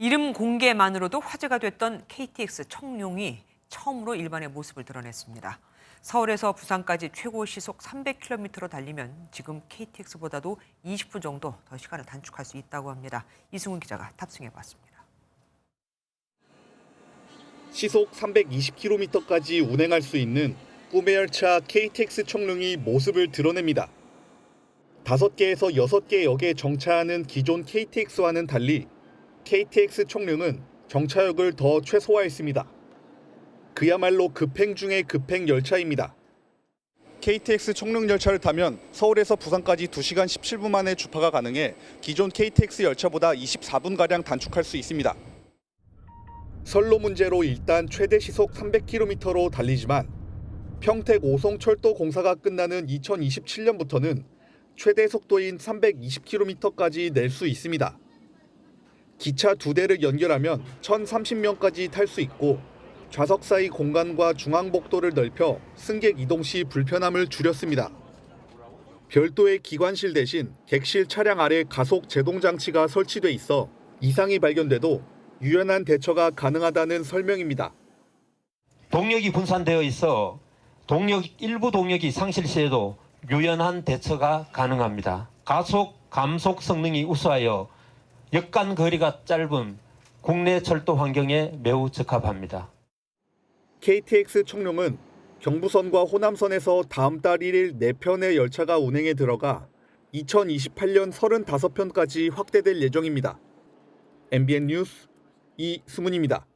이름 공개만으로도 화제가 됐던 KTX 청룡이 처음으로 일반의 모습을 드러냈습니다. 서울에서 부산까지 최고 시속 300km로 달리면 지금 KTX보다도 20분 정도 더 시간을 단축할 수 있다고 합니다. 이승훈 기자가 탑승해 봤습니다. 시속 320km까지 운행할 수 있는 꿈의 열차 KTX 청룡이 모습을 드러냅니다. 5개에서 6개 역에 정차하는 기존 KTX와는 달리 KTX 청룡은 정차역을 더 최소화했습니다. 그야말로 급행 중의 급행 열차입니다. KTX 청룡 열차를 타면 서울에서 부산까지 2시간 17분 만에 주파가 가능해 기존 KTX 열차보다 24분가량 단축할 수 있습니다. 선로 문제로 일단 최대 시속 300km로 달리지만 평택 오송철도 공사가 끝나는 2027년부터는 최대 속도인 320km까지 낼 수 있습니다. 기차 두 대를 연결하면 1,030명까지 탈 수 있고 좌석 사이 공간과 중앙복도를 넓혀 승객 이동 시 불편함을 줄였습니다. 별도의 기관실 대신 객실 차량 아래 가속 제동 장치가 설치돼 있어 이상이 발견돼도 유연한 대처가 가능하다는 설명입니다. 동력이 분산되어 있어 동력 일부 동력이 상실 시에도 유연한 대처가 가능합니다. 가속 감속 성능이 우수하여 역간 거리가 짧은 국내 철도 환경에 매우 적합합니다. KTX 청룡은 경부선과 호남선에서 다음 달 1일 4편의 열차가 운행에 들어가 2028년 35편까지 확대될 예정입니다. MBN 뉴스 이승훈입니다.